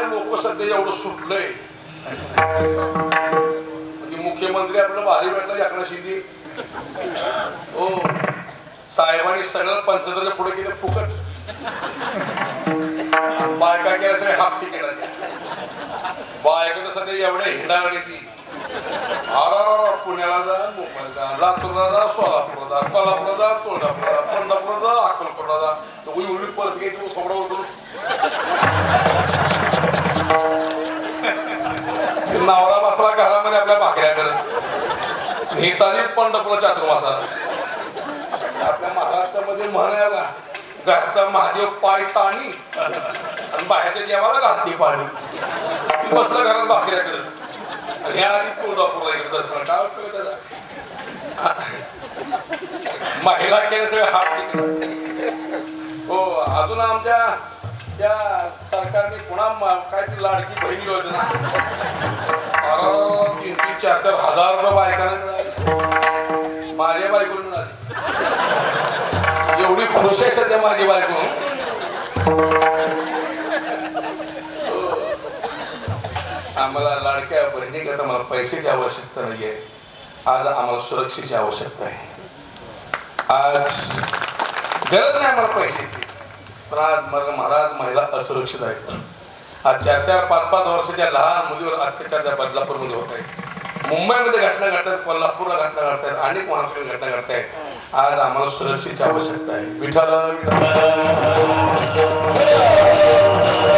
काय लोक सध्या एवढं सुटलंय? म्हणजे मुख्यमंत्री आपलं भारी भेटलं एकनाथ शिंदे हो. साहेबांनी सगळं पंतप्रधान पुढे केलं फुकट. बायका केल्या सगळे हाफ केला बायका तर सध्या एवढ्या हिंडावले की. पुण्याला जा मुंबईला जा लातूरला जा सोलापूरला जा कोल्हापूरला जा तुळजापूरला जा पंढरपूरला जा अकोलपूरला जा. तर उलट परस घ्यायची थोडं होतो नवरा बसला घरामध्ये आपल्या भाकऱ्या करत नेताने पंढरपूर चातुर्मासाला आपल्या महाराष्ट्रामध्ये म्हण आहे घरचा महादेव पाय ताणी आणि बाहेरच्या देवाला घालती पाणी. बसला घरात भाकऱ्या करत आणि ह्या आधी तुळजापूरला इकडे दसरा काय उपयोग त्याचा महिला केले सगळे हात हो अजून आमच्या त्या सरकारने पुन्हा काय ती लाडकी बहीण योजना. हजार रुपये बायकांना मिळाले. माझ्या बायकोला मिळाले. एवढी खुश आहे सध्या माझी बायको. आम्हाला लाडक्या बहिणीकरता मला पैशाची आवश्यकता नाही आहे आज आम्हाला सुरक्षेची आवश्यकता आहे. आज गरज नाही आम्हाला पैशाची. पण आज मला महाराज महिला असुरक्षित आहेत. आज चार चार पाच पाच वर्षाच्या लहान मुलीवर अत्याचार त्या बदलापूरमध्ये होत आहेत मुंबईमध्ये घटना घडतात कोल्हापूरला घटना घडतात अनेक महाराष्ट्रात घटना घडतायत. आज आम्हाला सुरक्षेची आवश्यकता आहे. विठाला विठाला